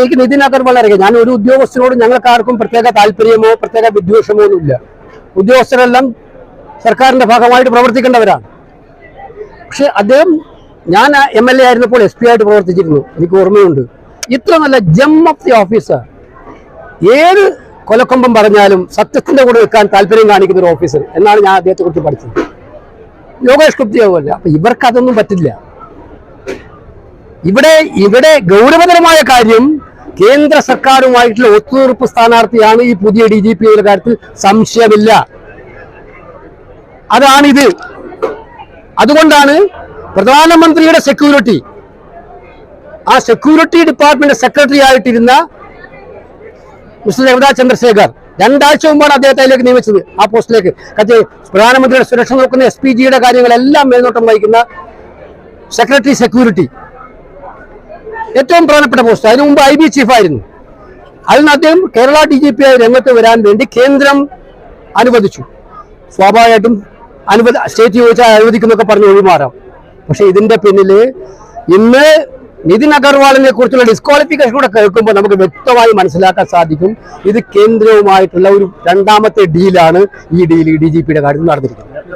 എനിക്ക് നിതിൻ അഗർവാൾ അറിയാം ഞാൻ ഒരു ഉദ്യോഗസ്ഥരോട് ഞങ്ങൾക്ക് ആർക്കും പ്രത്യേക താല്പര്യമോ പ്രത്യേക വിദ്വേഷമോ ഒന്നുമില്ല. ഉദ്യോഗസ്ഥരെല്ലാം സർക്കാരിന്റെ ഭാഗമായിട്ട് പ്രവർത്തിക്കേണ്ടവരാണ്. പക്ഷെ അദ്ദേഹം ഞാൻ എം എൽ എ ആയിരുന്നപ്പോൾ എസ് പി ആയിട്ട് പ്രവർത്തിച്ചിരുന്നു. എനിക്ക് ഓർമ്മയുണ്ട്. ഇത്ര നല്ല ജം ഓഫ് ദി ഓഫീസർ ഏത് കൊലക്കൊമ്പം പറഞ്ഞാലും സത്യത്തിന്റെ കൂടെ വെക്കാൻ താല്പര്യം കാണിക്കുന്ന ഒരു ഓഫീസർ എന്നാണ് ഞാൻ അദ്ദേഹത്തെ കുറിച്ച് പഠിച്ചത്. യോഗേഷ് ഗുപ്തിയാവുമല്ല അപ്പൊ ഇവർക്ക് അതൊന്നും പറ്റില്ല. ഇവിടെ ഇവിടെ ഗൗരവതരമായ കാര്യം കേന്ദ്ര സർക്കാരുമായിട്ടുള്ള ഒത്തുതീർപ്പ് സ്ഥാനാർത്ഥിയാണ് ഈ പുതിയ ഡി ജി പിയുടെ കാര്യത്തിൽ സംശയമില്ല. അതാണിത്. അതുകൊണ്ടാണ് പ്രധാനമന്ത്രിയുടെ സെക്യൂരിറ്റി ആ സെക്യൂരിറ്റി ഡിപ്പാർട്ട്മെന്റ് സെക്രട്ടറി ആയിട്ടിരുന്ന മിസ്റ്റർ ജഗദാ ചന്ദ്രശേഖർ രണ്ടാഴ്ച മുമ്പാണ് അദ്ദേഹത്തെ അതിലേക്ക് നിയമിച്ചത് ആ പോസ്റ്റിലേക്ക്. പ്രധാനമന്ത്രിയുടെ സുരക്ഷ നോക്കുന്ന എസ് പി ജിയുടെ കാര്യങ്ങളെല്ലാം മേൽനോട്ടം വഹിക്കുന്ന സെക്രട്ടറി സെക്യൂരിറ്റി ഏറ്റവും പ്രധാനപ്പെട്ട പോസ്റ്റ് അതിനു മുമ്പ് ഐ ബി ചീഫ് ആയിരുന്നു. അതിൽ അദ്ദേഹം കേരള ഡി ജി പി ആയി രംഗത്ത് വരാൻ വേണ്ടി കേന്ദ്രം അനുവദിച്ചു. സ്വാഭാവികമായിട്ടും അനുവദ സ്റ്റേറ്റ് ചോദിച്ചാൽ അനുവദിക്കുന്നൊക്കെ പറഞ്ഞ് ഒഴിമാറാം. പക്ഷെ ഇതിന്റെ പിന്നിൽ ഇന്ന് നിതിൻ അഗർവാളിനെ കുറിച്ചുള്ള ഡിസ്ക്വാളിഫിക്കേഷൻ കൂടെ കേൾക്കുമ്പോൾ നമുക്ക് വ്യക്തമായി മനസ്സിലാക്കാൻ സാധിക്കും ഇത് കേന്ദ്രവുമായിട്ടുള്ള ഒരു രണ്ടാമത്തെ ഡീലാണ് ഈ ഡീൽ ഡി ജി പിയുടെ കാര്യത്തിൽ നടന്നിരിക്കുന്നത്.